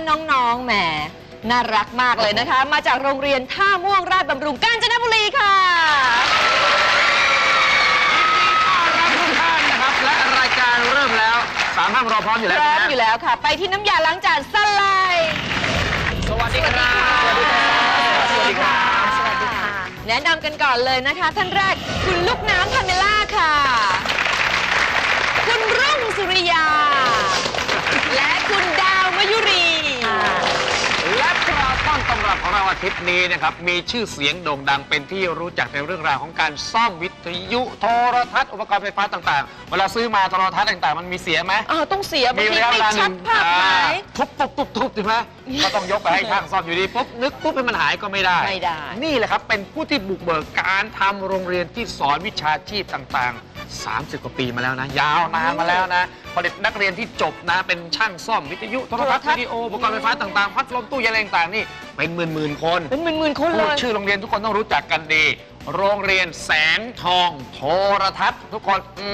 นนี้นะคะน้องๆ แหม น่ารักมากเลยนะคะ มาจากโรงเรียนท่าม่วงราชบำรุงกาญจนบุรีค่ะรับทุกท่านนะครับ และรายการเริ่มแล้วสามท่านรอพร้อมอยู่แล้วพร้อมใช่ไหมอยู่แล้วค่ะ ไปที่น้ำยาล้างจานสไลด์สวัสดีครับสวัสดีครับ สวัสดีค่ะ แนะนำกันก่อนเลยนะคะ ท่านแรกคุณลูกน้ำพาเมล่าค่ะ คุณรุ่งสุริยา และคุณดาวมยุรี และปลาต้นตำรับข องเราอาทิตย์นี้นะครับมีชื่อเสียงโด่งดังเป็นที่รู้จักในเรื่องราวของการซ่อมวิทยุโทรทัศน์อุปกรณ์ไฟฟ้าต่างๆ เวลาซื้อมาโทรทัศน์ต่างๆ มันมีเสียไหมอ้าวต้องเสียบางมีทีระยะเวไม่ลาหชันึ่ดงภาพไหมอ่าทุบทุบทุบทุบใช่ไหมก็ต้องยกไปให้ช่างซ่อมอยู่ดีปุ๊บนึกปุ๊บให้มันหายก็ไม่ได้ ไม่ได้ นี่แหละครับเป็นผู้ที่บุกเบิกการทำโรงเรียนที่สอนวิชาชีพต่างๆ 30 กว่าปีมาแล้วนะ ยาวนานมาแล้วนะผลิตนักเรียนที่จบนะ เป็นช่างซ่อมวิทยุโทรทัศน์โทรทัศน์วิดีโออุปกรณ์ไฟฟ้าต่างๆ พัดลมตู้เย็นอะไรต่างๆนี่เป็นหมื่นๆคนเป็นหมื่นๆคนเลพูดย ชื่อโรงเรียนทุกคนต้องรู้จักกันดี โรงเรียนแสงทองโทรทัศน์ทุกคนอื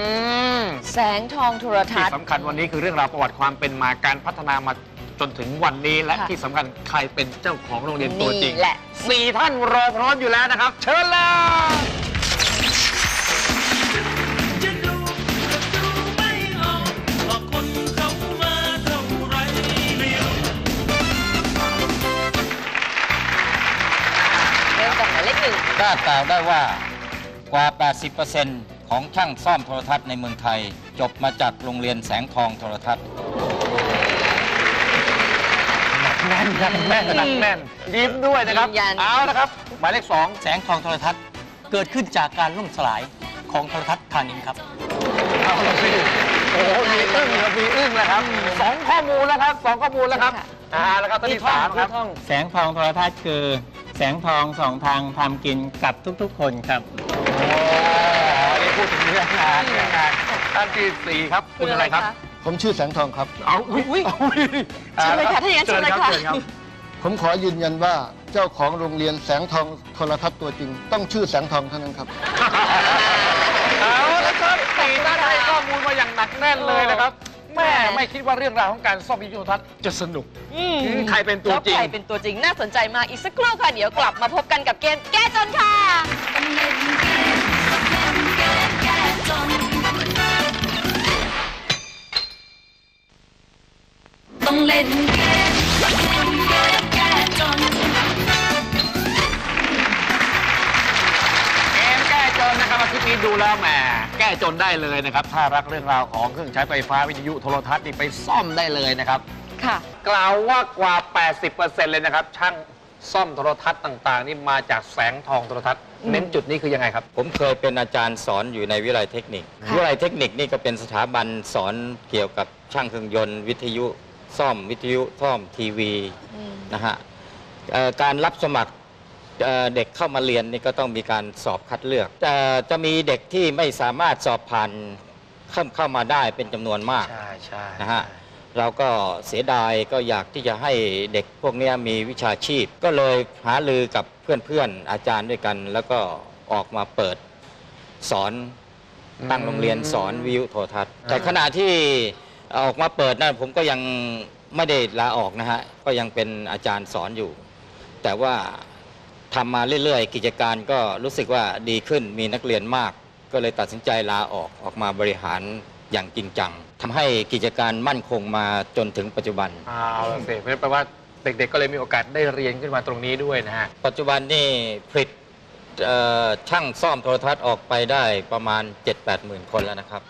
ม แสงทองโทรทัที่ศน์ สำคัญวันนี้คือเรื่องราวประวัติความเป็นมาการพัฒนามาจนถึงวันนี้และค่ะ ที่สำคัญใครเป็นเจ้าของโรงเรียนตัวจริงนี่แหละ สี่ท่านรอพร้อมอยู่แล้วนะครับ เชิญเลย ล้ากล่าวได้ว่ากว่า 80%ของช่างซ่อมโทรทัศน์ในเมืองไทย จบมาจากโรงเรียนแสงทองโทรทัศน์ แน่นหนักแน่นหนักแน่นยิ้มด้วยนะครับ ยืนยัน เอาละครับ หมายเลขสองแสงทองโทรทัศน์ เกิดขึ้นจากการล่มสลายของโทรทัศน์ธานินครับ เอาละสิโอ้โหมีอึ้งครับมีอึ้งแล้วครับสองข้อมูลแล้วครับสองข้อมูลแล้วครับเอาละครับท่านที่สามครับ แสงทองโทรทัศน์คือ แสงทองสองทางทำกินกับทุกๆ คนครับ โอ้นี่พูดถึงเรื่องงานเรื่องงานท่านที่สี่ครับคุณอะไรครับ ผมชื่อแสงทองครับ เอาอุ้ยเชิญเลยค่ะถ้าอย่างนั้นเชิญเลยค่ะ เชิญรับ ผมขอยืนยันว่าเจ้าของโรงเรียนแสงทองโทรทัศน์ตัวจริง ต้องชื่อแสงทองเท่านั้นครับ เอาละครับสี่ท่านให้ข้อมูลมาอย่างหนักแน่นเลยนะครับ แม่แหมไม่คิดว่าเรื่องราวของการซ่อมวิทยุโทรทัศน์จะสนุก อืมใครเป็นตัวแล้วจริง ใครเป็นตัวจริงน่าสนใจมากอีกสักครู่ค่ะ เดี๋ยวกลับมาพบกันกับเกมแก้จนค่ะ ต้องเล่นเกมเล่นเกมแก้จน นนะครับอาทิตย์นี้ดูแล้วแหมแก้จนได้เลยนะครับ ถ้ารักเรื่องราวของเครื่องใช้ไฟฟ้าวิทยุโทรทัศน์นี่ไปซ่อมได้เลยนะครับ ค่ะ กล่าวว่ากว่า 80%เลยนะครับ ช่างซ่อมโทรทัศน์ต่าง ๆ นี่มาจากแสงทองโทรทัศน์เน้นจุดนี้คือยังไงครับ ผมเคยเป็นอาจารย์สอนอยู่ในวิทยาลัยเทคนิค ค่ะ วิทยาลัยเทคนิคนี่ก็เป็นสถาบันสอนเกี่ยวกับช่างเครื่องยนต์ วิทยุ ซ่อมวิทยุซ่อมทีวี อืม นะฮะเอ่อการรับสมัคร เอ่อเด็กเข้ามาเรียนนี่ก็ต้องมีการสอบคัดเลือกจะจะมีเด็กที่ไม่สามารถสอบผ่านเข้าเข้ามาได้เป็นจำนวนมากใช่ใช่นะฮะเราก็เสียดายก็อยากที่จะให้เด็กพวกเนี้ยมีวิชาชีพ ก็เลยหาลือกับเพื่อนๆอาจารย์ด้วยกัน แล้วก็ออกมาเปิดสอนตั้งโรงเรียนสอนวิวโทรทัศน์ แต่ขณะที่ออกมาเปิดนั่นผมก็ยังไม่ได้ลาออกนะฮะ ก็ยังเป็นอาจารย์สอนอยู่ แต่ว่า ทำมาเรื่อยๆ กิจการก็รู้สึกว่าดีขึ้นมีนักเรียนมาก ก็เลยตัดสินใจลาออกออกมาบริหารอย่างจริงจังทำให้กิจการมั่นคงมาจนถึงปัจจุบัน เอาละสิเพราะฉะนั้นแปลว่าเด็กๆ ก็เลยมีโอกาสได้เรียนขึ้นมาตรงนี้ด้วยนะฮะ ปัจจุบันนี่ผลิตเอ่อช่างซ่อมโทรทัศน์ออกไปได้ประมาณ 7-8หมื่นคนแล้วนะครับ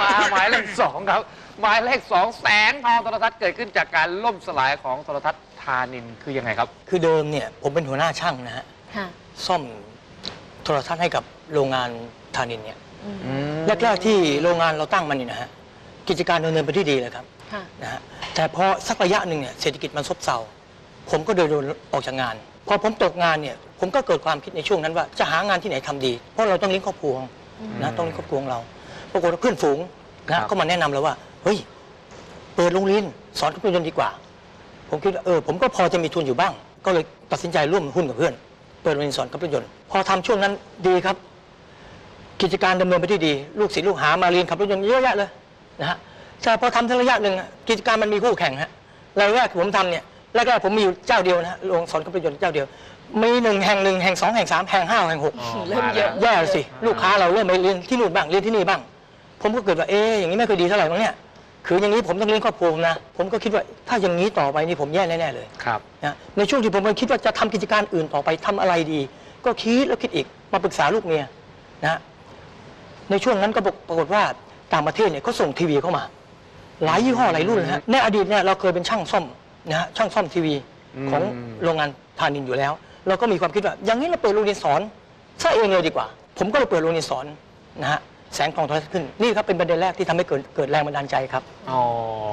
มาหมายเลขสองครับ หมายเลขสองแสงทองโทรทัศน์เกิดขึ้นจากการล่มสลายของโทรทัศน์ ธานินคือยังไงครับ คือเดิมเนี่ยผมเป็นหัวหน้าช่างนะฮะค่ะซ่อมโทรทัศน์ให้กับโรงงานธานินเนี่ยอืมแรกๆที่โรงงานเราตั้งมันนี่นะฮะกิจการดำเนินไปที่ดีเลยครับค่ะนะฮะแต่พอสักระยะหนึ่งเนี่ยเศรษฐกิจมันซบเซาผมก็เลยโดนออกจากงาน พอผมตกงานเนี่ยผมก็เกิดความคิดในช่วงนั้นว่าจะหางานที่ไหนทำดี เพราะเราต้องเลี้ยงครอบครัวนะต้องเลี้ยงครอบครัวของเรา ปรากฏว่าเพื่อนฝูงครันะบก็มาแนะนำเราว่า เฮ้ย เปิดโรงเรียนสอนเครื่องยนต์ดีกว่า ผมคิดว่าเออผมก็พอจะมีทุนอยู่บ้าง ก็เลยตัดสินใจร่วมหุ้นกับเพื่อน เปิดโรงเรียนสอนเครื่องยนต์ พอทำช่วงนั้นดีครับ กิจการดำเนินไปด้วยดี ลูกศิษย์ลูกหามาเรียนขับรถยนต์เยอะแยะเลยนะฮะแต่พอทำทักระยะหนึ่งอะกิจการมันมีคู่แข่งฮะรายแรกผมทำเนี่ยแรกๆผมมีอยู่เจ้าเดียวนะฮะโรงสอนขับรถยนต์เจ้าเดียว มีหนึ่งแห่งหนึ่งแห่งสองแห่งสามแห่งห้าแห่งหกเริ่มเยอะแย่สิลูกค้าเราเริ่มไปเรียนที่นู่นบ้างเรียนที่นี่บ้าง ผมก็เกิดว่าเอ๊ะอย่างนี้ไม่ค่อยดีเท่าไหร่มั้งเนี่ย คืออย่างนี้ผมต้องเลี้ยงครอบครัวผมนะ ผมก็คิดว่าถ้าอย่างนี้ต่อไปนี่ผมแย่แน่ๆเลยครับ นะในช่วงที่ผมคิดว่าจะทำกิจการอื่นต่อไปทำอะไรดี ก็คิดแล้วคิดอีกมาปรึกษาลูกเมียนะในช่วงนั้นก็ปรากฏว่าต่างประเทศเนี่ยเขาส่งทีวีเข้ามา หลายยี่ห้อหลายรุ่นนะฮะในอดีตเนี่ยเราเคยเป็นช่างซ่อมนะฮะช่างซ่อมทีวีของอืมโรงงานธานินอยู่แล้ว เราก็มีความคิดว่าอย่างนี้เราเปิดโรงเรียนสอนซะเองเลยดีกว่า ผมก็เลยเปิดโรงเรียนสอนนะฮะ แสงทองโทรทัศน์ขึ้น นี่ครับเป็นประเด็นแรกที่ทำให้เกิดเกิดแรงบันดาลใจครับ อ๋อ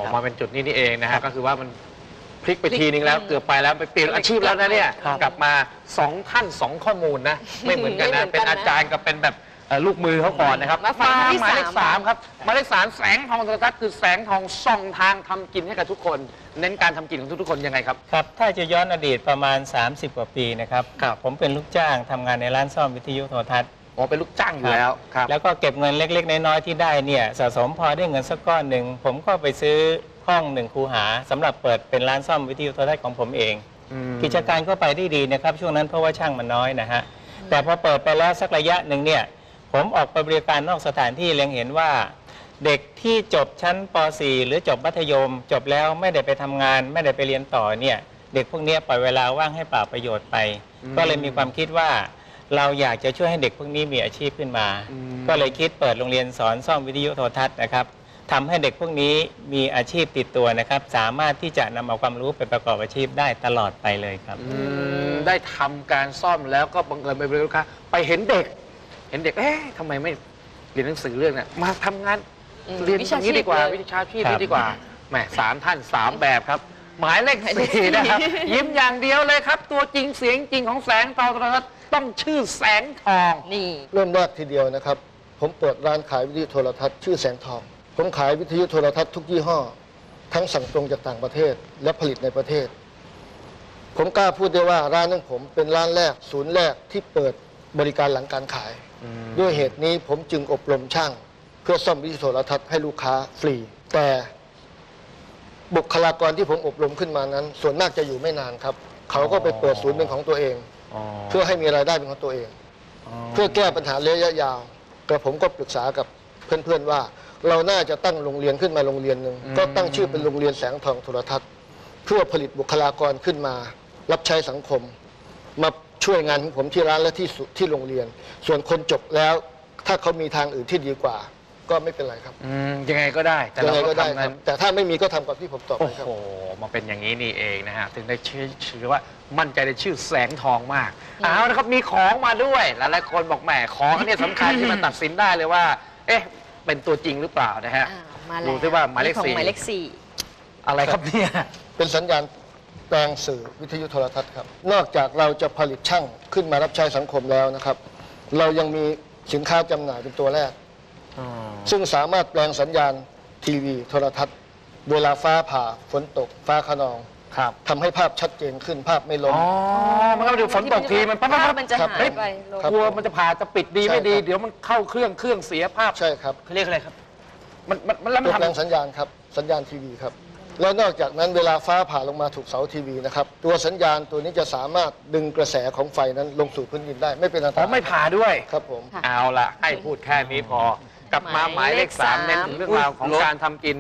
ครับมาเป็นจุดนี้นี่เองนะครัฮะบก็คือว่ามันพลิกไปพลิกทีนึงแล้วอืมเกือบไปแล้วไปเปลี่ยนอาชีพแล้วนะเนี่ยครับ กลับมาสองท่านสองข้อมูลนะไม่เหมือนกันไม่นะเหมือนกันนะเป็นอาจารย์กับเป็นแบบเอ่อลูกมือเขาก่อนนะครับมาฟังท่านที่หมายเลขสามสามครับหมายเลขสามแสงทองโทรทัศน์คือแสงทองส่องทางทำกินให้กับทุกคน เน้นการทำกินของทุกๆคนยังไงครับ ครับ ถ้าจะย้อนอดีตประมาณ 30 กว่าปีนะครับครับผมเป็นลูกจ้างทำงานในร้านซ่อมวิทยุโทรทัศน์ อ๋อเป็นลูกจ้างอยู่แล้วครับ แล้วก็เก็บเงินเล็ก ๆ น้อยๆที่ได้เนี่ยสะสมพอได้เงินสักก้อนหนึ่ง ผมก็ไปซื้อห้องหนึ่งคูหาสำหรับเปิดเป็นร้านซ่อมวิทยุโทรทัศน์ของผมเอง อืมกิจการก็ไปได้ดีนะครับ ช่วงนั้นเพราะว่าช่างมันน้อยนะฮะ แต่พอเปิดไปแล้วสักระยะหนึ่งเนี่ย ผมออกไปบริการนอกสถานที่เล็งเห็นว่า เด็กที่จบชั้นป .4 หรือจบมัธยม จบแล้วไม่ได้ไปทำงาน ไม่ได้ไปเรียนต่อเนี่ย เด็กพวกเนี้ยปล่อยเวลาว่างให้เปล่าประโยชน์ไปอืมก็เลยมีความคิดว่า เราอยากจะช่วยให้เด็กพวกนี้มีอาชีพขึ้นมา อืม ก็เลยคิดเปิดโรงเรียนสอนซ่อมวิทยุโทรทัศน์นะครับทำให้เด็กพวกนี้มีอาชีพติดตัวนะครับ สามารถที่จะนำเอาความรู้ไปประกอบอาชีพได้ตลอดไปเลยครับ อืมได้ทำการซ่อมแล้วก็บังเอิญไปเป็นลูกค้าไปเห็นเด็ก เห็นเด็กเอ๊ะทำไมไม่เรียนหนังสือเรื่องเนี้ยมาทำงานอืมเรียนอย่างนี้ดีกว่า วิวิชาชาชีชีพพเลยนี้ดีกว่าแหมสามท่านสามแบบครับ หมายเลขหมายเลขสี่นะครับสี่ยิ้มอย่างเดียวเลยครับ ตัวจริงเสียงจริงของแสงทองโทรทัศน์ ต้องชื่อแสงทอง นี่ เริ่มแรกทีเดียวนะครับ ผมเปิดร้านขายวิทยุโทรทัศน์ชื่อแสงทอง ผมขายวิทยุโทรทัศน์ทุกยี่ห้อ ทั้งสั่งตรงจากต่างประเทศและผลิตในประเทศ ผมกล้าพูดได้ว่าร้านของผมเป็นร้านแรก ศูนย์แรกที่เปิดบริการหลังการขาย ด้วยเหตุนี้ผมจึงอบรมช่าง เพื่อซ่อมวิทยุโทรทัศน์ให้ลูกค้าฟรี แต่บุคลากรที่ผมอบรมขึ้นมานั้น ส่วนมากจะอยู่ไม่นานครับ เขาก็ไปเปิดศูนย์เป็นของตัวเอง เพื่อให้มีรายได้เป็นของตัวเอง เพื่อแก้ปัญหาระยะยาวกระผมก็ปรึกษากับเพื่อนๆว่า เราน่าจะตั้งโรงเรียนขึ้นมาโรงเรียนหนึ่งอืมก็ตั้งชื่อเป็นโรงเรียนแสงทองโทรทัศน์ เพื่อผลิตบุคลากรขึ้นมา รับใช้สังคม มาช่วยงานของผมที่ร้านและที่สุที่โรงเรียน ส่วนคนจบแล้ว ถ้าเขามีทางอื่นที่ดีกว่า ก็ไม่เป็นไรครับอืมยังไงก็ได้ แต่ยังเราไงก็ก็ได้ทำคงารันบแต่ถ้าไม่มีก็ทำกับที่ผมตอบโอ้ไปครับโหมาเป็นอย่างนี้นี่เองนะฮะ ถึงได้ชื่อชื่อว่ามั่นใจในชื่อแสงทองมากเอาละครับ มีของมาด้วย หลายๆคนบอกแหม ของอันนี้สำคัญ ที่มันตัดสินได้เลยว่า เอ๊ะ เป็นตัวจริงหรือเปล่านะฮะ อ่ามาแล้วดูที่ว่าหมายเลขของสี่ หมายเลขสี่ อะไรครับเนี่ย เป็นสัญญาณแปลงสื่อวิทยุโทรทัศน์ครับ นอกจากเราจะผลิตช่างขึ้นมารับใช้สังคมแล้วนะครับ เรายังมีสินค้าจำหน่ายเป็นตัวแรก ซึ่งสามารถแปลงสัญญาณทีวี โทรทัศน์ เวลาฟ้าผ่าฝนตก ฟ้าขนองครับทำให้ภาพชัดเจนขึ้นภาพไม่ล้ม อ๋อมันก็เดี๋ยวฝนตกทีมันปั๊บปั๊บปั๊บมันจะครับหายไปลงครับกลัวมันจะผ่าจะปิดดีไม่ดี ใช่ครับ เดี๋ยวมันเข้าเครื่องเครื่องเสียภาพใช่ครับ เขาเรียกอะไรครับ มันมันมันแล้วมันตัวแปลงทำสัญญาณครับสัญญาณทีวีครับ แล้วนอกจากนั้นเวลาฟ้าผ่าลงมาถูกเสาทีวีนะครับ ตัวสัญญาณตัวนี้จะสามารถดึงกระแสของไฟนั้นลงสู่พื้นดินได้ไม่เป็นอันตอ๋อรายไม่ผ่าด้วย ครับผม ค่ะ เอาละให้พูดแค่นี้พอ กลับมาหมามหายยเลเลขขสามสามเน้นถึงเรื่องราวของรถการทำกิน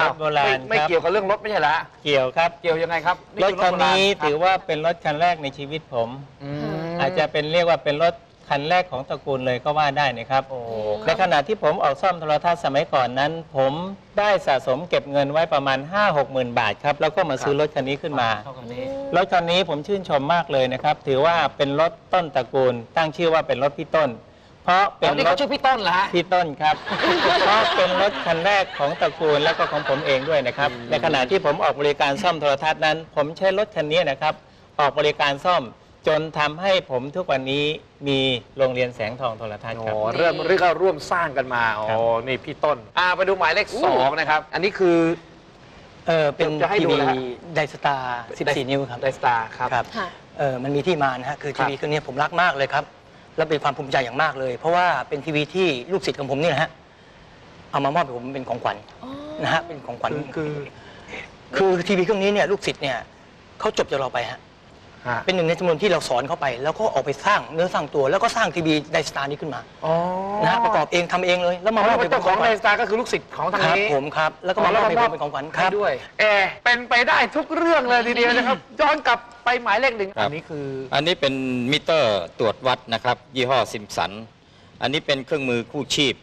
รถโบราณไม่ไม่ครับ เกี่ยวกับเรื่องรถไม่ใช่ละเกี่ยวครับเกี่ยวยังไงครับรถคันนี้คือถือว่าเป็นรถคันแรกในชีวิตผมอืมอาจจะเป็นเรียกว่าเป็นรถคันแรกของตระกูลเลยก็ว่าได้นะครับโอ้ในขณะที่ผมออกซ่อมโทรทัศน์สมัยก่อนนั้น ผมได้สะสมเก็บเงินไว้ประมาณ 5 6 0 0 0บาทครับแล้วก็มาซื้อรถคันนี้ขึ้นมาเท่ากันนี้รถคันนี้ผมชื่นชมมากเลยนะครับ ถือว่าเป็นรถต้นตระกูล ตั้งชื่อว่าเป็นรถพี่ต้น เพราะเป็ตอนนนี้รเขาถชื่อพี่ต้นเหรอฮะ พี่ต้นครับ เพราะเป็นรถคันแรกของตระกูลแล้วก็ของผมเองด้วยนะครับ ในขณะที่ผมออกบริการซ่อมโทรทัศน์นั้น ผมใช้รถคันนี้นะครับ ออกบริการซ่อมจนทำให้ผมทุกวันนี้มีโรงเรียนแสงทองโทรทัศน์โอ้ครับเริ่มเรียกว่าร่วมสร้างกันมาโอ้ครับ นี่พี่ต้นอ่าไปดูหมายเลขสองนะครับ อันนี้คือ เออเป็นจะให้ทีดูวีนะฮะ ไดสตาร์14 นิ้วครับ ไดสตาร์ครับ ครับค่ะ เออมันมีที่มานะฮะ คือครัทีบวีเครื่องนี้ผมรักมากเลยครับ และเป็นความภูมิใจอย่างมากเลย เพราะว่าเป็นทีวีที่ลูกศิษย์ของผมนี่นะฮะเอามามอบให้ผมเป็นของขวัญนะฮะเป็นของขวัญคือคือทีวีเครื่องนี้เนี่ยลูกศิษย์เนี่ยเขาจบจากเราไปฮะ ฮะ เป็นหนึ่งในจำนวนที่เราสอนเข้าไป แล้วก็ออกไปสร้างเนื้อสร้างตัว แล้วก็สร้างทีวีไดสตาร์นี้ขึ้นมาอ๋อนะฮะประกอบเองทำเองเลย แล้วมามามออบบเป็เป็นนเจ้าของขในวัญสตาร์ก็คือลูกศิษย์ของทางครับนี้ผมครับ แล้วก็มามอบให้ผมเป็นของขวัญคให้รับด้วยเออเป็นไปได้ทุกเรื่องเลยทีเดียวนะครับย้อนกลับไปหมายเลขหนึ่งครับ อันนี้คือ อันนี้เป็นมิเตอร์ตรวจวัดนะครับ ยี่ห้อซิมสัน อันนี้เป็นเครื่องมือคู่ชีพ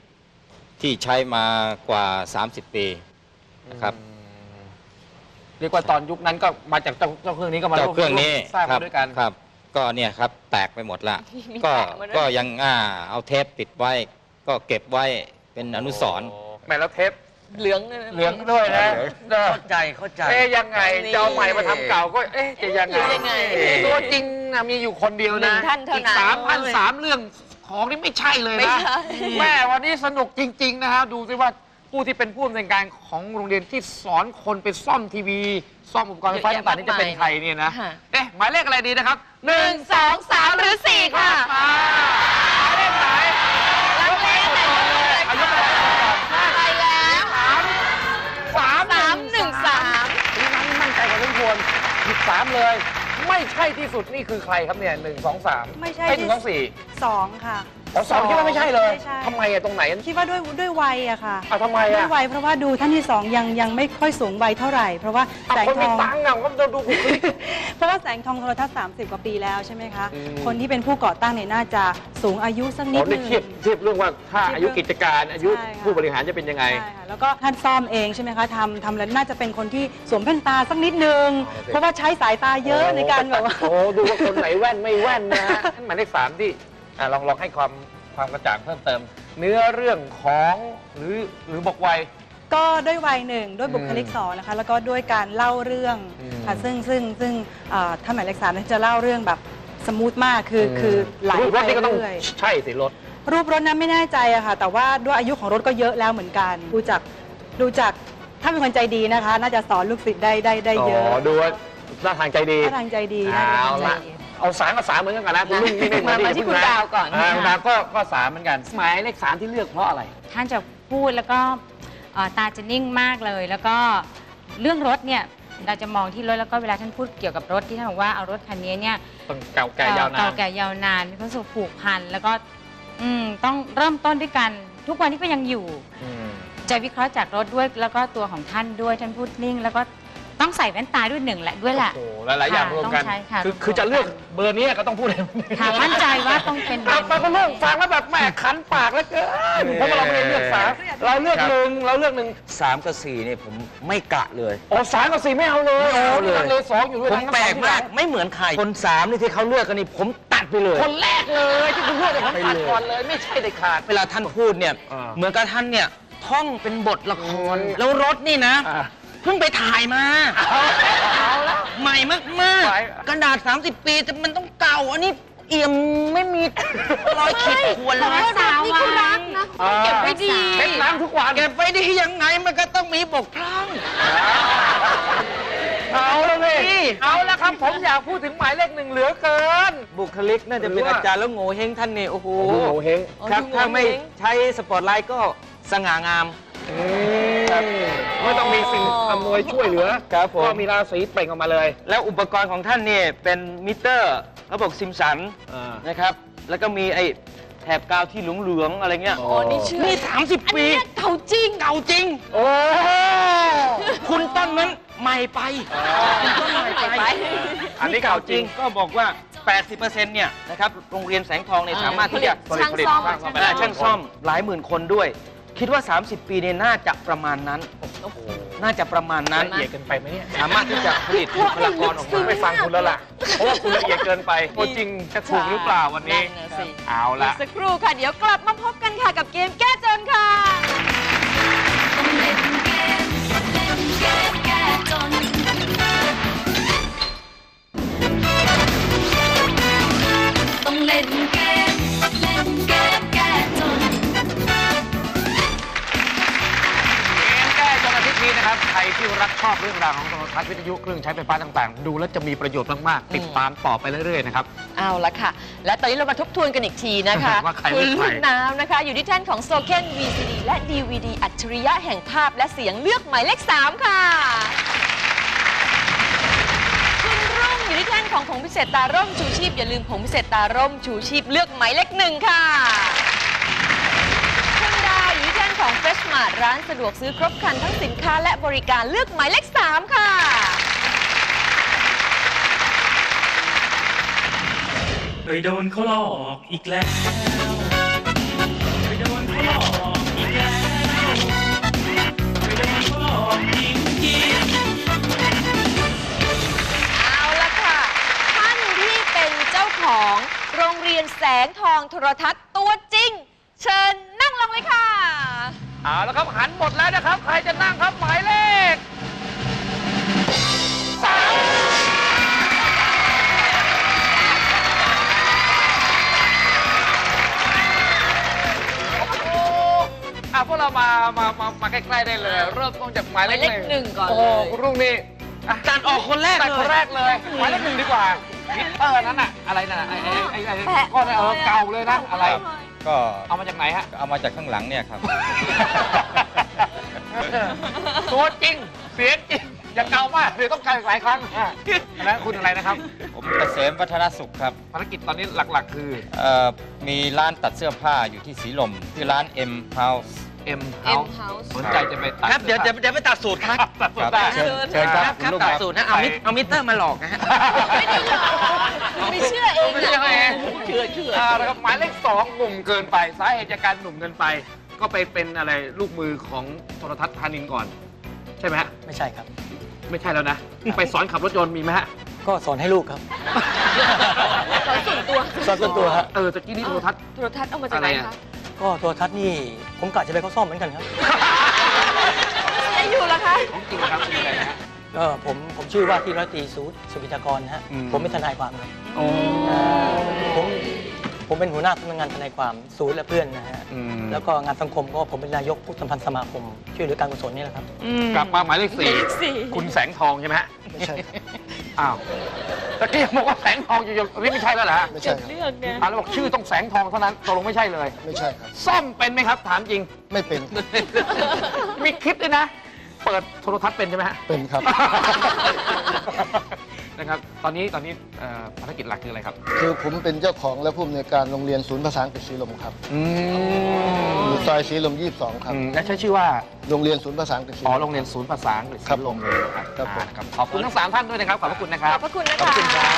ที่ใช้มากว่า 30 ปีนะครับ เรียกว่าตอนยุคนั้นก็มาจากเจ้าเจ้าเครื่องนี้ก็มาเจ้าร่วมเครื่องนี้สร้างครัมาด้วยกันครับ ก็เนี่ยครับแตกไปหมดละมีก็แตกมาด้วยก็ยังอ่าเอาเทปติดไว้ ก็เก็บไว้เป็นอนุสรณ์แม่แล้วเทปเหลืองเลยนะ เหลืองด้วยนะเออเข้าใจเข้าใจ เอ๊ยยังไงนี่จะเอาใหม่มาทำเก่าก็เอ๊ะจะยังไงหรือยังไงตัวจริงนะมีอยู่คนเดียวหนึ่นะงท่านเท่าอีกนั้นสามพันสามเรื่องของนี่ไม่ใช่เลยไม่นะ ใช่ แม่วันนี้สนุกจริง ๆ นะฮะดูสิว่า ผู้ที่เป็นผู้อำนวยการของโรงเรียนที่สอนคนไปซ่อมทีวี ซ่อมอุปกรณ์ไฟฟ้าต่างๆนี่จะเป็นใครเนี่ยนะ ค่ะ เอ๊ะหมายเลขอะไรดีนะครับหหนึ่นึ่งงสองสามหรือสี่ค่ะ มาหมายเลขไหนลังเลแต่ก็เลยอายุเท่าไหร่ก่อนไปแล้วสามสามสามหนึ่งสามนี่น้ำมั่นใจกว่าทุกคนผิดสามเลย ไม่ใช่ที่สุดนี่คือใครครับเนี่ยหนึ่งสองสามไม่ใช่หนึ่งสองสี่สองค่ะ อ๋อสองคิดว่าไม่ใช่เลยไม่ใช่ ทำไมอะตรงไหนคิดว่าด้วยด้วยวัยอะค่ะอะทำไมด้วอะยวัยเพราะว่าดูท่านที่สองยังยังไม่ค่อยสูงวัยเท่าไหร่ เพราะว่าอะแสงคนทมีอง ตังค์อะก็จะดูบุคลิก เพราะว่าแสงทองโทรทัศน์30 กว่าปีแล้วใช่ไหมคะ อืม คนที่เป็นผู้ก่อตั้งเนี่ยน่าจะสูงอายุสักนิอ๋ดอนึนี่ง เทียบเทียบเรื่องว่าถ้าเทียบอายุกิจการอายุใช่ค่ะ ผู้บริหารจะเป็นยังไง ใช่ค่ะแล้วก็ท่านซ่อมเองใช่ไหมคะทำทำแล้วน่าจะเป็นคนที่สวมแว่นตาสักนิดนึงโอเคเพราะว่าใช้สายตาเยอะในการแบบว่า โอ้ดูว่าคนไหนแว่นไม่แว่นนะฮะนั่นหมายเลขสามที่ อะลองลองให้ความความกระจ่างเพิ่มเติม เนื้อเรื่องของหรือหรือบอกวัยก็ด้วยวัยหนึ่งด้วยบุคลิกอืมสองนะคะ แล้วก็ด้วยการเล่าเรื่องอืม ค่ะซึ่งซึ่งซึ่งเอ่อท่านหมายเลขสามเนี่ยจะเล่าเรื่องแบบสมูทมากคือคือไหลรูปไปรถนี่ก็ต้องเรื่อยใช่สิรถ รูปรถนั้นไม่แน่ใจอะค่ะ แต่ว่าด้วยอายุของรถก็เยอะแล้วเหมือนกัน ดูจากดูจากถ้าเป็นคนใจดีนะคะ น่าจะสอนลูกศิษย์ได้ได้ได้เยอะดูว่าท่าทางใจดี ถ้าทางใจดีน่าจะเอาทางใจละดี เอาสามกับสามเหมือนกันก่อนนะคุณลุงนี่ไม่เหมือนมาที่คุณดาวก่อนาคุณดาวก็ก็สามเหมือนกันหมายเลขสามที่เลือกเพราะอะไร ท่านจะพูดแล้วก็เอ่อตาจะนิ่งมากเลย แล้วก็เรื่องรถเนี่ยเราจะมองที่รถแล้วก็เวลาท่านพูดเกี่ยวกับรถที่ท่านบอกว่าเอารถคันนี้เนี่ยต้องเก่าแก่ยาวนานเก่าแก่ยาวนานมีความสุขผูกพันแล้วก็อืมต้องเริ่มต้นด้วยกัน ทุกวันนี้ก็ยังอยู่อืมจะวิเคราะห์จากรถด้วยแล้วก็ตัวของท่านด้วยท่านพูดนิ่ง แล้วก็ ต้องใส่แว่นตาด้วยหนึ่งแหละด้วยแหละ โอ้โหหลายๆอย่างค่ะรวมกันต้องใช้ค่ะคือรวมคือจะเลือกเบอร์นี้ก็ต้องพูดให้ค่ะมั่นใจว่าต้องเป็นเบอเอาร์ฟังคุณลุงฟังแล้วแบบแหมขันปากแล้วเกินเพราะว่าเราไม่ได้เลือกสามเราเลือกหนึ่งเราเลือกหนึ่งสามกับสี่เนี่ยผมไม่กะเลย โอ้สามกับสี่ไม่เอาเลยไม่เอาเลยโอ้นี่ลังเลสองอยู่ด้วยผมนะแปลกมากไม่เหมือนใครคนสามนี่ที่เขาเลือกกันนี่ผมตัดไปเลย คนแรกเลยที่คุณเลือกเนี่ยผมไปตัดเลยก่อนเลยไม่ใช่เด็ดขาด เวลาท่านพูดเนี่ยอ่าเหมือนกับท่านเนี่ยท่องเป็นบทละครอืมแล้วรถนี่นะ อ่า เพิ่งไปถ่ายมา เอาแล้ว ใหม่มากใหม่ ๆ กระดาษ 30 ปีแต่มันต้องเก่า อันนี้เอี่ยมไม่มีรอยขีดข่วนเลยสาวนี่คือรักนะอ่าเก็บไว้ดี เช็ดน้ำทุกวันเก็บไปได้ยังไงมันก็ต้องมีบกพร่อง เอาแล้วนี่นี่ เอาแล้วครับผมอยากพูดถึงหมายเลขหนึ่งเหลือเกิน บุคลิกน่าจะเป็นหรือว่าอาจารย์แล้วโง่เฮงท่านเนี่ยโอ้โหโอ้โหเฮง ครับโอ้โหถ้าไม่เฮงใช้สปอตไลท์ก็สง่างาม ไม่ต้องมีสิ่งอำนวยช่วยเหลือครับผม ก็มีราศีเปล่งออกมาเลยแล้วอุปกรณ์ของท่านเนี่ยเป็นมิเตอร์ระบบซิมสันอ่า นะครับ แล้วก็มีไอ้แถบกาวที่เหลืองๆอะไรเงี้ย โอ้อ๋อนี่เชื่อนี่30ปีเนี่ยเก่าจริง เก่าจริง โอ้ คุณต้นนั้นใหม่ไป คุณต้นใหม่ไปไปอันนี้เก่าจริงก็บอกว่า 80%เนี่ยนะครับ โรงเรียนแสงทองเนี่ยสามารถที่จะช่างซ่อมอ่าช่างซ่อมหลายหมื่นคนด้วย คิดว่า 30 ปีเนี่ยน่าจะประมาณนั้นน่าจะประมาณนั้น ละเอียดเกินไปไหมเนี่ย สามารถที่จะผลิตบุคลากรออกมา ไม่ฟังคุณแล้วล่ะ เพราะว่าคุณละเอียดเกินไปตัวจริงจะถูกหรือเปล่าวันนี้ นั่นน่ะสิ เอาอีละ กสักครู่ค่ะ เดี๋ยวกลับมาพบกันค่ะกับเกมแก้จนค่ะ ต้องเล่นเกมเล่นเกม ครับใครที่รักชอบเรื่องราวของโทรทัศน์วิทยุเครื่องใช้ไฟฟ้าต่างๆ ดูแล้วจะมีประโยชน์มากๆ ติดตามต่อไปเรื่อยๆนะครับ เอาละค่ะ และตอนนี้เรามาทบทวนกันอีกทีนะคะว่าใครคุณเป็นใครลูกน้ำนะคะ อยู่ที่แท่นของโซเคน VCD และ DVD อัจฉริยะแห่งภาพและเสียงเลือกหมายเลข 3 ค่ะ คุณรุ่งอยู่ที่แท่นของผงพิเศษตาร่มชูชีพอย่าลืมผงพิเศษตาร่มชูชีพเลือกหมายเลขหนึ่งค่ะ คุณดาวอยู่ที่แท่นของ Fresh Mart ร้านสะดวกซื้อครบครันทั้งสินค้าและบริการเลือกหมายเลข 3 ค่ะ ไปโดนเขาหลอกอีกแล้วไปโดนเขาหลอกอีกแล้วไปโดนเขาหลอกจริงจริงเอาละค่ะ ท่านที่เป็นเจ้าของโรงเรียนแสงทองโทรทัศน์ตัวจริง เชิญนั่งลงเลยค่ะ เอาละครับหันหมดแล้วนะครับ ใครจะนั่งครับหมายเลขสามโอ้อะพวกเรามามามามาใกล้ๆได้เลย เริ่มต้นจากหมายเลขหมายเลขหนึ่งก่อนโอ้เลยคุณรุ่งนี่อะตัดออกคนแรกตัดเลคนยแรกเลยหมายเลขหนึ่งดีกว่ามิเตอร์นั้นอะอะไรนั่นอะไอ้ไอ้ไอ้ไอ้แปะก้อนเออเก่าเลยนะอะไร ก็เอามาจากไหนฮะ เอามาจากข้างหลังเนี่ยครับ ตัวจริง เสียงจริง อย่าเก่ามากเดี๋ยวต้องการอีกหลายครั้งอะแล้วคุณอะไรนะครับ ผมเกษมวัฒนสุขครับภารกิจตอนนี้หลักๆ คือ เอ่อ มีร้านตัดเสื้อผ้าอยู่ที่สีลมที่ร้าน M House M M House House สนใจจะไปตัดครับเดี๋ยวเดี๋ยวเดี๋ยวไปตัดสูตรครับตัดสูคตรัรบได้ เชิญ เชิญครับครับคุณลูกตัดครับสูตรนะเอามิเอามิเตอร์มาหลอกนะฮะ ไม่ได้หรอกไม่เชื่อเองไม่ใช่เองเชื่อเชื่ออ่าแล้วครับหมายเลขสองหนุ่มเกินไปสาเหตุจากการหนุ่มเกินไป ก็ไปเป็นอะไรลูกมือของโทรทัศน์ธานินก่อน ใช่ไหมฮะไม่ใช่ครับ ไม่ใช่แล้วนะ ไปสอนขับรถยนต์มีไหมฮะ ก็สอนให้ลูกครับ สอนส่วนตัวสอนส่วนตัวฮะ เออตะกี้นี่โทรทัศน์ โทรทัศน์เอามาจากไหนอะไรคะอะ ก็โทรทัศน์นี่ผมกะจะไปเขาซ่อมเหมือนกันครับได้อยู่แล้วคะของจริงนะครับคืออะไรนะฮะก็ผมผมชื่อว่าที่ร้อยตรีสูตรสุกิจกรนะฮะอืมผมเป็นทนายความครับโอ้ผมผมเป็นหัวหน้าสำนักงานทนายความสูตรและเพื่อนนะฮะอืมแล้วก็งานสังคมก็ผมเป็นนายกผู้สัมพันธ์สมาคม ช่วยเหลือการกุศลนี่แหละครับ กลับมาหมายเลขสี่หมายเลขสี่คุณแสงทองใช่ไหมฮะไม่ใช่ครับ อ้าวตะกี้บอกว่าแสงทองอยู่ๆนี่ไม่ใช่แล้วเหรอฮะไม่ใช่ครับ เลือกเนี่ยอ่าแล้วบอกชื่อต้องแสงทองเท่านั้นตกลงไม่ใช่เลย ไม่ใช่ครับ ซ่อมเป็นไหมครับ ถามจริง ไม่เป็น มีคลิปด้วยนะ เปิดโทรทัศน์เป็นใช่ไหมฮะ เป็นครับ นะครับ ตอนนี้ตอนนี้เอ่อภารกิจหลักคืออะไรครับ คือผมเป็นเจ้าของและผู้อำนวยการโรงเรียนศูนย์ภาษาอังกฤษศรีลมครับอือยู่ซอยศรีลม 22 ครับและใช้ชื่อว่าโรงเรียนศูนย์ภาษาอังกฤษศรีลอ๋อม โรงเรียนศูนย์ภาษาอังกฤษครับลมเลยนะครับครับผมอ่านะครับ ขอบคุณทั้งสามท่านด้วยนะครับ ขอบพระคุณนะครับ ขอบพระคุณนะขอบคะคุณครับ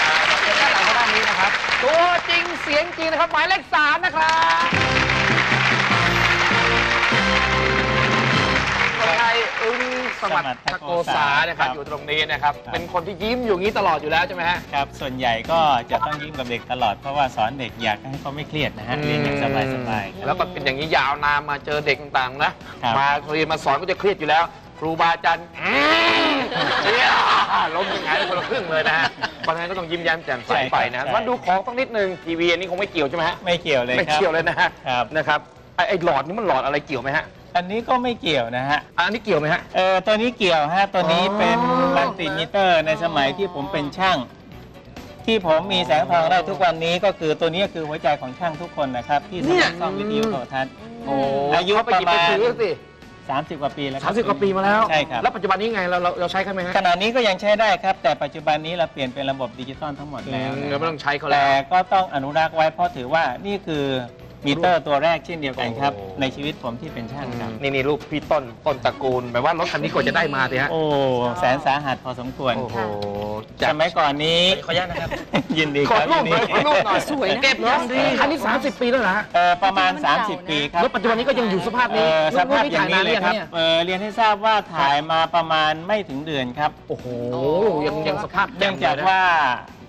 อ่าเดี๋ยวด้านหลังก็ด้านนี้นะครับ ตัวจริงเสียงจริงนะครับ หมายเลขสามนะครับ งสมัติตะโกษานะครับอยู่ตรงนี้นะครับเป็นคนที่ยิ้มอยู่อย่างนี้ตลอดอยู่แล้วใช่ไหมฮะครับส่วนใหญ่ก็จะต้องยิ้มกับเด็กตลอดเพราะว่าสอนเด็กอยากให้เขาไม่เครียดนะฮะเรียนอย่างสบายสบายๆแล้วก็เป็นอย่างนี้ยาวนานมาเจอเด็กต่างๆนะมาเรียนมาสอนก็จะเครียดอยู่แล้ว ครูบาอาจารย์อืมเชี่ยล้มยังไงคนละครึ่งเลยนะฮะเพราะฉะนั้นก็ต้องยิ้มแย้มแจ่มใสไปนะว่าดูของต้องนิดนึงทีวีอันนี้คงไม่เกี่ยวใช่ไหมฮะไม่เกี่ยวเลยไม่ครับเกี่ยวเลยนะฮะครับนะครับไอ้ไอ้หลอดนี่มันหลอดอะไรเกี่ยวไหมฮะ อันนี้ก็ไม่เกี่ยวนะฮะ อันนี้เกี่ยวไหมฮะ เออตัวนี้เกี่ยวฮะ ตัวนี้อ๋อเป็นมัลติมิเตอร์ในสมัยที่ผมเป็นช่าง ที่ผมมีแสงทองได้ทุกวันนี้ก็คือตัวนี้คือหัวใจของช่างทุกคนนะครับ ที่สามารถซ่อมวิทยุโทรทัศน์ โอ้อายุเข้ไปหยิบไปประมาณถือสิ30 กว่าปีแล้วคสารัมสิบกว่าปีมาแล้ว ใช่ครับ แล้วปัจจุบันนี้ไงเราเราเราใช้กันไหมฮะขณะนี้ก็ยังใช้ได้ครับ แต่ปัจจุบันนี้เราเปลี่ยนเป็นระบบดิจิตอลทั้งหมดแล้วอืมนะเราไม่ต้องใช้เขาแล้แต่ว ก็ต้องอนุรักษ์ไว้เพราะถือว่านี่คือ มิเตอร์ตัวแรกเช่นเดียวกันครับโอ้ในชีวิตผมที่เป็นช่างครับ นี่นี่รูปพี่ต้นต้นตระกูลแบบว่ารถคันนี้กว่าจะได้มาสิฮะ โอ้ แสนสาหัสพอสมควร โอ้โหสมัยก่อนนี้ ขออนุญาตนะครับ ยินดีขคอรับรูปยินหน่อยขอรูปหน่อยสวยนะเก็บยังดีคันนี้ 30 ปีแล้วเหรอฮะเอ่อประมาณมันเก่านะ30 ปีครับแล้วปัจจุบันนี้ก็ยังอยู่สภาพเอ่นี้อสภาพรูปอย่างนี้เลยครับถ่นนหองนี่เอ่อเรียนให้ทราบว่าถ่ายมาประมาณไม่ถึงเดือนครับ โอ้โห ยังยังสภาพเนื่องจากว่า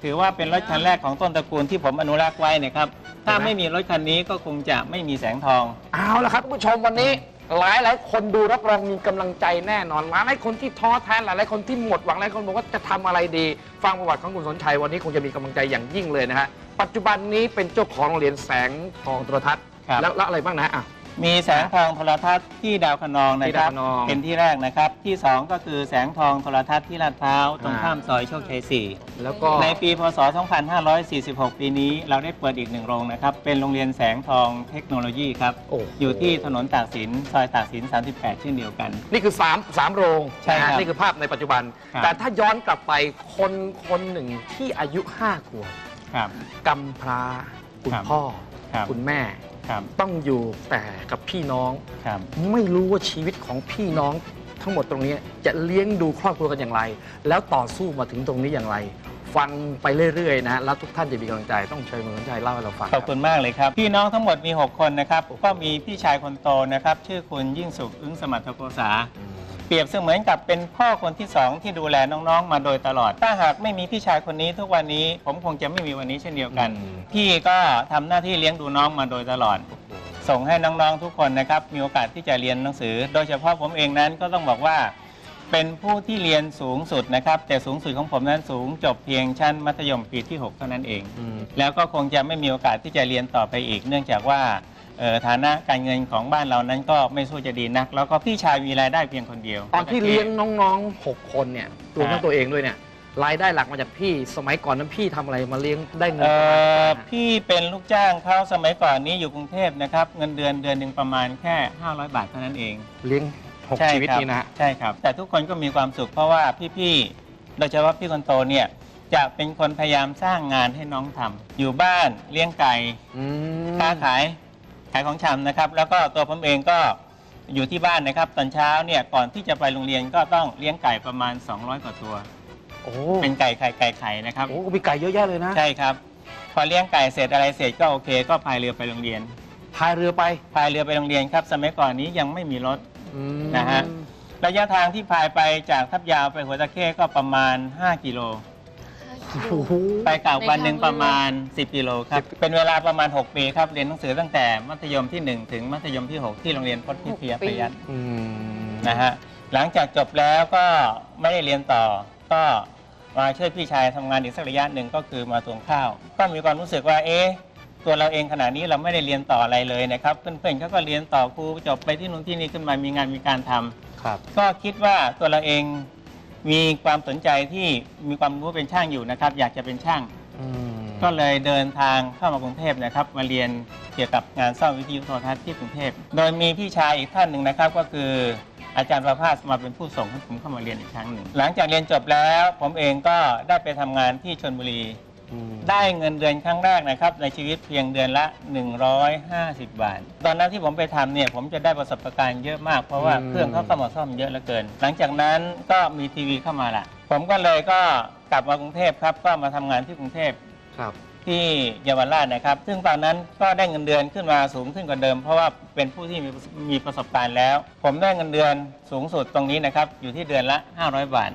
ถือว่าเป็นรถคันแรกของต้นตระกูลที่ผมอนุรักษ์ไว้เนะครับ ถ้าไม่มีรถคันนี้ก็คงจะไม่มีแสงทอง เอาละครับท่านผู้ชมวันนี้ หลายหลายๆคนดูรับรองมีกำลังใจแน่นอนหลายหลายๆคนที่ท้อแท้หลายหลายๆคนที่หมดหวังหลายคนบอกว่าจะทำอะไรดี ฟังประวัติของคุณสนชัยวันนี้คงจะมีกำลังใจอย่างยิ่งเลยนะฮะปัจจุบันนี้เป็นเจ้าของโรงเรียนแสงทองโทรทัศน์ครับ แล้วแล้วอะไรบ้างนะอะ มีแสงทองโทรทัศน์ที่ดาวคะนองนะที่คดาวรับคะนองเป็นที่แรกนะครับ ที่สองก็คือแสงทองโทรทัศน์ที่ลาดพร้าวตรงอ่า ข้ามซอยโชคชัยสี่แล้วก็ ในปีพศ 2546 ปีนี้เราได้เปิดอีกหนึ่งโรงนะครับ เป็นโรงเรียนแสงทองเทคโนโลยีครับ โอ้โห อยู่ที่ถนนตากสินซอยตากสิน 38 เช่นเดียวกัน นี่คือ3 3โรงใช่ครับนะฮะนี่คือภาพในปัจจุบัน ครับ แต่ถ้าย้อนกลับไปคนคนหนึ่งที่อายุ5ขวบครับ กำพร้าคุณครับพ่อ ครับ คุณแม่ ครับต้องอยู่แต่กับพี่น้อง ครับ ไม่รู้ว่าชีวิตของพี่น้องทั้งหมดตรงนี้จะเลี้ยงดูครอบครัวกันอย่างไร แล้วต่อสู้มาถึงตรงนี้อย่างไร ฟังไปเรื่อยๆนะแล้วทุกท่านจะมีกำลังใจต้องเชิญคุณสนใจเล่าให้เราฟังขอบคุณมากเลยครับ พี่น้องทั้งหมดมี 6 คนนะครับ ก็มีพี่ชายคนโตนะครับ ชื่อคุณยิ่งสุข อึ้งสมัติโกษาเป รียบเสมือนกับเป็นพ่อคนที่สองที่ดูแลน้องๆ มาโดยตลอด ถ้าหากไม่มีพี่ชายคนนี้ทุกวันนี้ผมคงจะไม่มีวันนี้เช่นเดียวกันอืมพี่ก็ทำหน้าที่เลี้ยงดูน้องมาโดยตลอด ส่งให้น้องๆทุกคนนะครับมีโอกาสที่จะเรียนหนังสือ โดยเฉพาะผมเองนั้นก็ต้องบอกว่าเป็นผู้ที่เรียนสูงสุดนะครับ แต่สูงสุดของผมนั้นสูงจบเพียงชั้นมัธยมปีที่ 6 เท่านั้นเองอืมแล้วก็คงจะไม่มีโอกาสที่จะเรียนต่อไปอีก เนื่องจากว่าเอ่อ ฐานะการเงินของบ้านเรานั้นก็ไม่สู้จะดีนัก แล้วก็พี่ชายมีรายได้เพียงคนเดียวตอนที่เลี้ยงน้องๆ 6 คนเนี่ยรวมทั้ครังบตัวเองด้วยเนี่ยรายได้หลักมาจากพี่สมัยก่อนนั้นพี่ทำอะไรมาเลี้ยงได้เงินเอ่ประมาณอเท่าไหร่ฮะพี่เป็นลูกจ้างเขาสมัยก่อนนี้อยู่กรุงเทพนะครับเงินเดือนเดือนหนึ่งประมาณแค่ 500 บาทเท่านั้นเอง เลี้ยงหกใช่ชีวิตครับนี้นะฮะใช่ครับ แต่ทุกคนก็มีความสุขเพราะว่าพี่ๆโดยเฉพาะพี่คนโตเนี่ยจะเป็นคนพยายามสร้างงานให้น้องทำอยู่บ้านเลี้ยงไก่อืมค้าขาย ขายของชำนะครับ แล้วก็ตัวผมเองก็อยู่ที่บ้านนะครับ ตอนเช้าเนี่ยก่อนที่จะไปโรงเรียนก็ต้องเลี้ยงไก่ประมาณ 200 กว่าตัว โอ้เป็นไก่ไข่ไก่ไข่นะครับโหมีไก่เยอะแยะเลยนะใช่ครับ พอเลี้ยงไก่เสร็จอะไรเสร็จก็โอเค ก็พายเรือไปโรงเรียนพายเรือไปพายเรือไปโรงเรียนครับสมัยก่อนนี้ยังไม่มีรถ อืมนะฮะ ระยะทางที่พายไปจากทับยาวไปหัวตะเข้ก็ประมาณ 5 กิโลโอ้โหไปกลับวันหนึ่งประมาณ 10 กิโลครับ เป็นเวลาประมาณ 6 ปีครับ เรียนหนังสือตั้งแต่มัธยมที่ 1 ถึงมัธยมที่ 6 ที่โรงเรียนพจน์พิทยาประยัติอืมนะฮะ หลังจากจบแล้วก็ไม่ได้เรียนต่อ ก็มาช่วยพี่ชายทำงานอีกสักระยะหนึ่งก็คือมาตวงข้าว ก็มีความรู้สึกว่าเอ๊ะตัวเราเองขณะนี้เราไม่ได้เรียนต่ออะไรเลยนะครับเพื่อนๆเขาก็เรียนต่อครูจบไปที่นู่นที่นี่ขึ้นมามีงานมีการทำ ครับ ก็คิดว่าตัวเราเอง มีความสนใจที่มีความรู้เป็นช่างอยู่นะครับ อยากจะเป็นช่าง อืมก็เลยเดินทางเข้ามากรุงเทพนะครับ มาเรียนเกี่ยวกับงานซ่อมวิทยุโทรทัศน์ที่กรุงเทพโดยมีพี่ชายอีกท่านหนึ่งนะครับ ก็คืออาจารย์ประภาสมาเป็นผู้ส่งให้ผมเข้ามาเรียนอีกครั้งหนึ่งหลังจากเรียนจบแล้ว ผมเองก็ได้ไปทำงานที่ชนบุรีอืม ได้เงินเดือนครั้งแรกนะครับ ในชีวิตเพียงเดือนละ 150 บาท ตอนนั้นที่ผมไปทำเนี่ยผมจะได้ประสบการณ์เยอะมาก เพราะว่าอืม เครื่องเขาเข้ามาซ่อมเยอะเหลือเกิน หลังจากนั้นก็มีทีวีเข้ามาละผมก็เลยก็กลับมากรุงเทพครับ ก็มาทำงานที่กรุงเทพ ครับ ที่เยาวราชนะครับ ซึ่งตอนนั้นก็ได้เงินเดือนขึ้นมาสูงขึ้นกว่าเดิม เพราะว่าเป็นผู้ที่มีมีประสบการณ์แล้ว ผมได้เงินเดือนสูงสุดตรงนี้นะครับ อยู่ที่เดือนละ 500 บาท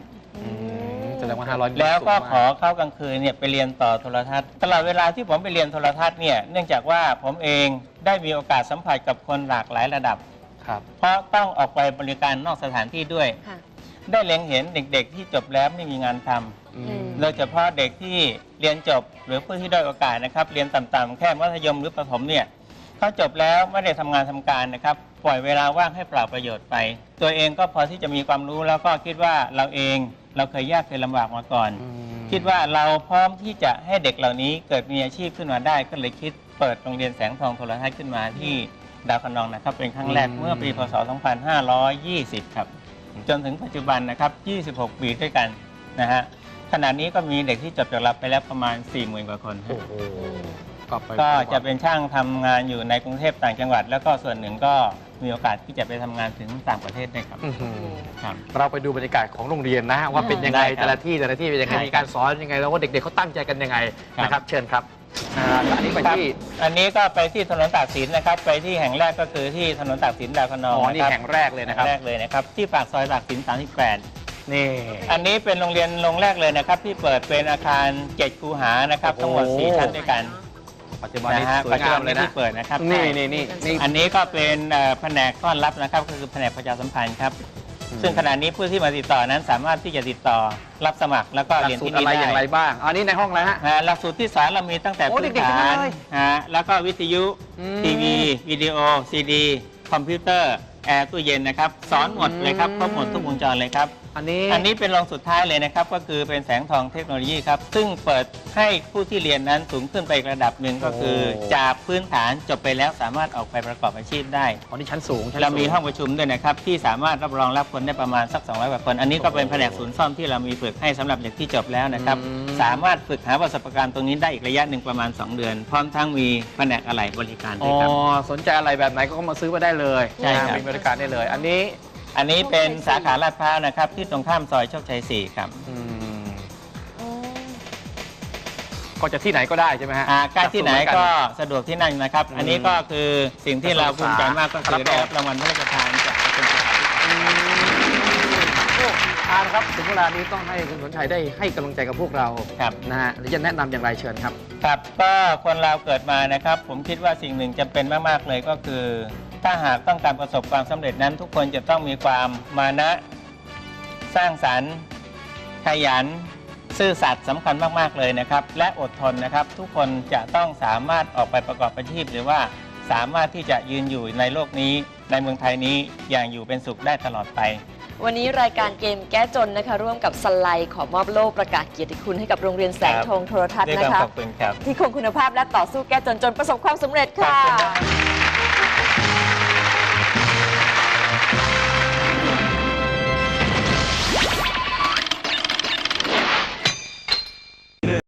อืมแสดงว่า500แล้วก็สูงมาขอเข้ากลางคืนเนี่ยไปเรียนต่อโทรทัศน์ ตลอดเวลาที่ผมไปเรียนโทรทัศน์เนี่ยเนื่องจากว่าผมเองได้มีโอกาสสัมผัสกับคนหลากหลายระดับครับเพราะต้องออกไปบริการนอกสถานที่ด้วยค่ะได้เล็งเห็นเด็กๆ ที่จบแล้วไม่มีงานทำอือืมมโดยเฉพาะเด็กที่เรียนจบหรือผู้ที่ด้อยโอกาสนะครับ เรียนต่ำๆแค่มัธยมหรือประถมเนี่ยเขาจบแล้วไม่ได้ทำงานทำการนะครับ ปล่อยเวลาว่างให้เปล่าประโยชน์ไป ตัวเองก็พอที่จะมีความรู้แล้วก็คิดว่าเราเอง เราเคยยากเคยลำบากมาก่อน คิดว่าเราพร้อมที่จะให้เด็กเหล่านี้เกิดมีอาชีพขึ้นมาได้ก็เลยคิดเปิดโรงเรียนแสงทองโทรทัศน์ขึ้นมาที่ดาวคะนองนะครับ เป็นครั้งแรกอืมเมื่อปีพศ 2520 ครับ จนถึงปัจจุบันนะครับ 26 ปีด้วยกันนะฮะขณะนี้ก็มีเด็กที่จบจากรับไปแล้วประมาณ 40,000 กว่าคนโอ้โหก็ไปก็จะเป็นช่างทำงานอยู่ในกรุงเทพต่างจังหวัด แล้วก็ส่วนหนึ่งก็ มีโอกาสที่จะไปทำงานถึงต่างประเทศได้ครับอื้อหือครับ เราไปดูบรรยากาศของโรงเรียนนะฮะว่าเป็นยังไงได้ครับแต่ละที่แต่ละที่เป็นยังไงได้มีการสอนยังไงแล้วว่าเด็กๆเขาตั้งใจกันยังไงครับ นะครับ เชิญครับอ่าอันนี้ไปครับที่อันนี้ก็ไปที่ถนนตากสินนะครับ ไปที่แห่งแรกก็คือที่ถนนตากสินดาวคะนองอ๋อนี่ะครับแห่งแรกเลยนะครับแห่งแรกเลยนะครับ ที่ปากซอยตากสิน38 นี่ อันนี้เป็นโรงเรียนโรงแรกเลยนะครับ ที่เปิดเป็นอาคารเจ็ดคูหานะครับ ทั้งหมด โอ้โหสี่ชั้นด้วยกัน ปัจจุบันนี้นะฮะสวยงามเลยนะ ที่เปิดนะครับนี่ใช่นี่นี่นี่ อันนี้ก็เป็นเอ่อแผนกต้อนรับนะครับก็คือแผนกประชาสัมพันธ์ครับซึ่งขณะนี้ผู้ที่มาติดต่อนั้นสามารถที่จะติดต่อรับสมัครแล้วก็หลักเรียนสูตที่รอะนี่ไรได้อย่างไรบ้างอันนี้ในห้องแล้วฮะ อ่าหลักสูตรที่สอนเรามีตั้งแต่โอ้พื้นเด็กๆทั้งฐานั้นนเลยฮะแล้วก็วิทยุอืม ทีวีวิดีโอซีดี คอมพิวเตอร์ แอร์ตู้เย็นนะครับ สอนหมดเลยครับครบหมดทุกวงจรเลยครับ อันนี้อันนี้เป็นรองสุดท้ายเลยนะครับ ก็คือเป็นแสงทองเทคโนโลยีครับ ซึ่งเปิดให้ผู้ที่เรียนนั้นสูงขึ้นไปอีกระดับหนึ่งก็คือโอ้จากพื้นฐานจบไปแล้วสามารถออกไปประกอบอาชีพได้อันนี้ชั้นสูงชั้นเรามีสูห้องประชุมด้วยนะครับ ที่สามารถรับรองรับคนได้ประมาณสัก 200กว่าคน อันนี้ก็เป็นแผนกศูนย์ซ่อมที่เรามีฝึกให้สำหรับเด็กที่จบแล้วนะครับอืมสามารถฝึกหาประสบการณ์ตรงนี้ได้อีกระยะหนึ่งประมาณ 2 เดือน พร้อมทั้งมีแผนกอะไหล่บริการด้อ๋วยอครับสนใจอะไรแบบไหนก็เข้ามาซื้อมาได้เลยใช่ครับนะมีบริการได้เลย อันนี้ อันนี้เป็นสาขาลาดพร้าวนะครับ ที่ตรงข้ามซอยโชคชัย4ครับอืมก็จะที่ไหนก็ได้ใช่ไหมฮะอ่าใกล้ที่ไหนจัดส่งก็เมือสะดวกที่นั่นนะครับ อันนี้ก็คือสิ่งที่เราภูมิใจมากก็คือได้รับรางวัลพระราชทานจากกรมสุขภาพโอ้ทานครับถึงเวลานี้ต้องให้คุณสนชัยได้ให้กำลังใจกับพวกเราครับ นะฮะหรือจะแนะนำอย่างไรเชิญครับ ครับก็คนเราเกิดมานะครับ ผมคิดว่าสิ่งหนึ่งจำเป็นมาก ๆ เลยก็คือ ถ้าหากต้องการประสบความสำเร็จนั้น ทุกคนจะต้องมีความมานะ สร้างสรรค์ขยัน ซื่อสัตย์สำคัญมากๆเลยนะครับ และอดทนนะครับ ทุกคนจะต้องสามารถออกไปประกอบอาชีพ หรือว่าสามารถที่จะยืนอยู่ในโลกนี้ ในเมืองไทยนี้อย่างอยู่เป็นสุขได้ตลอดไป วันนี้รายการเกมแก้จนนะคะ ร่วมกับสไลด์ขอมอบโล่ประกาศเกียรติคุณให้กับโรงเรียนแสงครับทองโทรทัศน์ด้วยนะความคะ ขอบคุณครับ ที่คงคุณภาพและต่อสู้แก้จนจนประสบความสำเร็จขอบค่ะคุณนะครับ